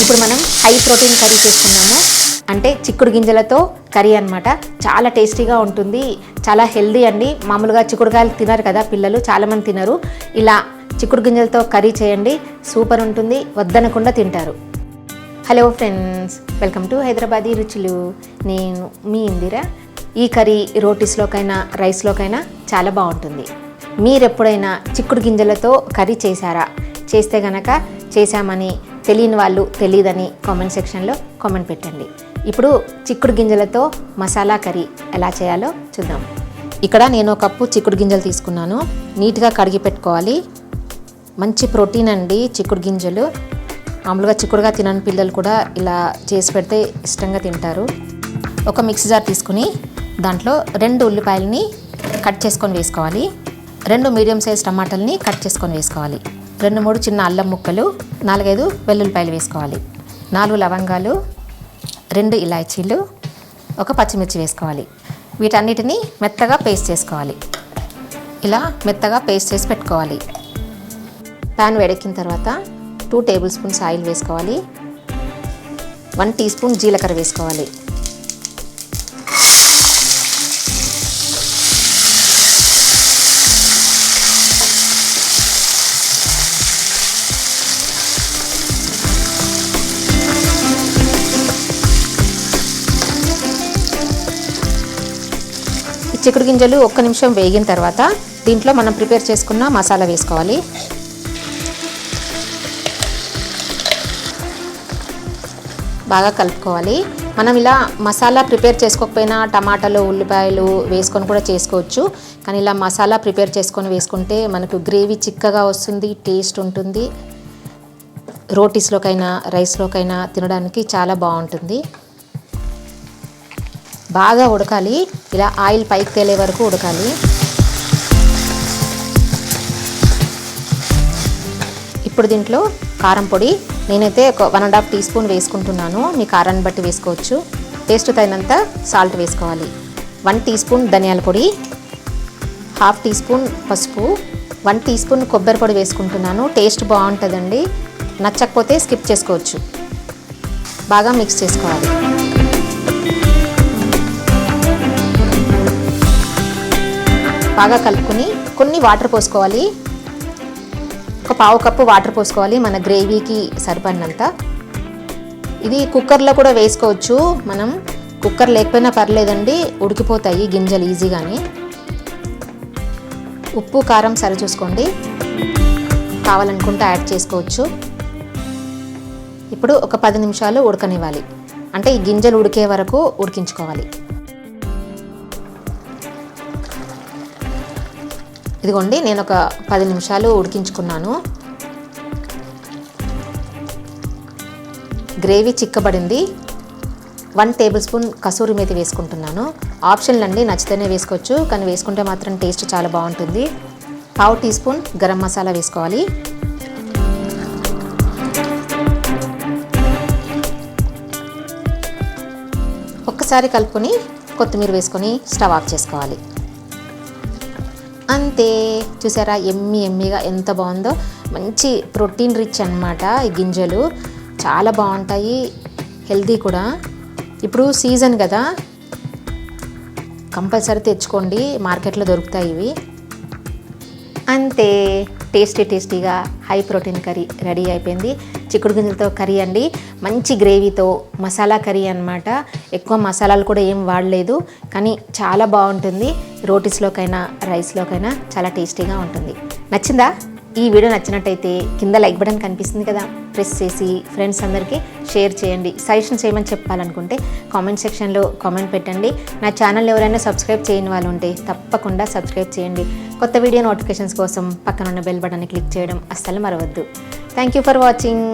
ఇప్పుడు మనం high protein curry చేస్తున్నాము. అంటే చిక్కుడు గింజలతో కర్రీ అన్నమాట. చాలా టేస్టీగా ఉంటుంది. చాలా హెల్దీ అండి. మామూలుగా చిక్కుడుకాయలు తినరు కదా పిల్లలు చాలామంది తినరు. ఇలా చిక్కుడు గింజలతో కర్రీ చేయండి. సూపర్ ఉంటుంది. వద్దనకుండా తింటారు. Hello friends welcome to Hyderabadi రుచులు. నేను మీ ఇందిరా. ఈ కర్రీ రోటీస్లోకైనా రైస్లోకైనా చాలా బాగుంటుంది. మీరు ఎప్పుడైనా చిక్కుడు గింజలతో కర్రీ చేశారా? చేస్తే గనక చేశామని తెలియని వాళ్ళు తెలియదని కామెంట్ సెక్షన్లో కామెంట్ పెట్టండి. ఇప్పుడు చిక్కుడు గింజలతో మసాలా కర్రీ ఎలా చేయాలో చూద్దాం. ఇక్కడ నేను ఒక కప్పు చిక్కుడు గింజలు తీసుకున్నాను. నీట్గా కడిగి పెట్టుకోవాలి. మంచి ప్రోటీన్ అండి చిక్కుడు గింజలు. మామూలుగా చిక్కుడుగా తినని పిల్లలు కూడా ఇలా చేసి పెడితే ఇష్టంగా తింటారు. ఒక మిక్సీ జార్ తీసుకుని దాంట్లో రెండు ఉల్లిపాయలని కట్ చేసుకొని వేసుకోవాలి. రెండు మీడియం సైజ్ టమాటాలని కట్ చేసుకొని వేసుకోవాలి. రెండు మూడు చిన్న అల్లం ముక్కలు నాలుగైదు వెల్లుల్లిపాయలు వేసుకోవాలి. నాలుగు లవంగాలు రెండు ఇలాచీలు ఒక పచ్చిమిర్చి వేసుకోవాలి. వీటన్నిటిని మెత్తగా పేస్ట్ చేసుకోవాలి. ఇలా మెత్తగా పేస్ట్ చేసి పెట్టుకోవాలి. ప్యాన్ వేడెక్కిన తర్వాత టూ టేబుల్ స్పూన్స్ ఆయిల్ వేసుకోవాలి. వన్ టీ స్పూన్ జీలకర్ర వేసుకోవాలి. చిక్కుడు గింజలు ఒక్క నిమిషం వేగిన తర్వాత దీంట్లో మనం ప్రిపేర్ చేసుకున్న మసాలా వేసుకోవాలి. బాగా కలుపుకోవాలి. మనం ఇలా మసాలా ప్రిపేర్ చేసుకోకపోయినా టమాటాలు ఉల్లిపాయలు వేసుకొని కూడా చేసుకోవచ్చు. కానీ ఇలా మసాలా ప్రిపేర్ చేసుకొని వేసుకుంటే మనకు గ్రేవీ చిక్కగా వస్తుంది టేస్ట్ ఉంటుంది. రోటీస్లోకైనా రైస్లోకైనా తినడానికి చాలా బాగుంటుంది. బాగా ఉడకాలి. ఇలా ఆయిల్ పైకి తేలే వరకు ఉడకాలి. ఇప్పుడు దీంట్లో కారం పొడి. నేనైతే ఒక one and half teaspoon వేసుకుంటున్నాను. మీ కారాన్ని బట్టి వేసుకోవచ్చు. టేస్ట్ తగినంత సాల్ట్ వేసుకోవాలి. వన్ టీ స్పూన్ ధనియాల పొడి. హాఫ్ టీ స్పూన్ పసుపు. వన్ టీ స్పూన్ కొబ్బరి పొడి వేసుకుంటున్నాను. టేస్ట్ బాగుంటుందండి. నచ్చకపోతే స్కిప్ చేసుకోవచ్చు. బాగా మిక్స్ చేసుకోవాలి. బాగా కలుపుకొని కొన్ని వాటర్ పోసుకోవాలి. ఒక పావు కప్పు వాటర్ పోసుకోవాలి మన గ్రేవీకి సరిపడినంత. ఇది కుక్కర్లో కూడా వేసుకోవచ్చు. మనం కుక్కర్ లేకపోయినా పర్లేదండి ఉడికిపోతాయి గింజలు ఈజీగానే. ఉప్పు కారం సరి చూసుకోండి కావాలనుకుంటే యాడ్ చేసుకోవచ్చు. ఇప్పుడు ఒక పది నిమిషాలు ఉడకనివ్వాలి. అంటే ఈ గింజలు ఉడికే వరకు ఉడికించుకోవాలి. ఇదిగోండి నేను ఒక పది నిమిషాలు ఉడికించుకున్నాను. గ్రేవీ చిక్కబడింది. One tablespoon kasuri methi వేసుకుంటున్నాను. ఆప్షన్లు అండి నచ్చితేనే వేసుకోవచ్చు కానీ వేసుకుంటే మాత్రం టేస్ట్ చాలా బాగుంటుంది. పావు టీ స్పూన్ గరం మసాలా వేసుకోవాలి. ఒక్కసారి కలుపుకొని కొత్తిమీర వేసుకొని స్టవ్ ఆఫ్ చేసుకోవాలి. అంతే. చూసారా? ఎమ్మి ఎమ్మిగా ఎంత బాగుందో. మంచి ప్రోటీన్ రిచ్ అన్నమాట ఈ గింజలు. చాలా బాగుంటాయి. హెల్తీ కూడా. ఇప్పుడు సీజన్ కదా. కంపల్సరీ తెచ్చుకోండి. మార్కెట్లో దొరుకుతాయి ఇవి. అంతే టేస్టీ టేస్టీగా హై ప్రోటీన్ కర్రీ రెడీ అయిపోయింది. చిక్కుడు గింజలతో కర్రీ అండి. మంచి గ్రేవీతో మసాలా కర్రీ అన్నమాట. ఎక్కువ మసాలాలు కూడా ఏం వాడలేదు కానీ చాలా బాగుంటుంది. రోటీస్లోకైనా రైస్లోకైనా చాలా టేస్టీగా ఉంటుంది. నచ్చిందా? ఈ వీడియో నచ్చినట్టయితే కింద లైక్ బటన్ కనిపిస్తుంది కదా ప్రెస్ చేసి ఫ్రెండ్స్ అందరికీ షేర్ చేయండి. సజెషన్స్ ఏమని చెప్పాలనుకుంటే కామెంట్ సెక్షన్లో కామెంట్ పెట్టండి. నా ఛానల్ ఎవరైనా సబ్స్క్రైబ్ చేయని వాళ్ళు ఉంటే తప్పకుండా సబ్స్క్రైబ్ చేయండి. కొత్త వీడియో నోటిఫికేషన్స్ కోసం పక్కన ఉన్న బెల్ బటన్ని క్లిక్ చేయడం అస్సలు మరవద్దు. Thank you for watching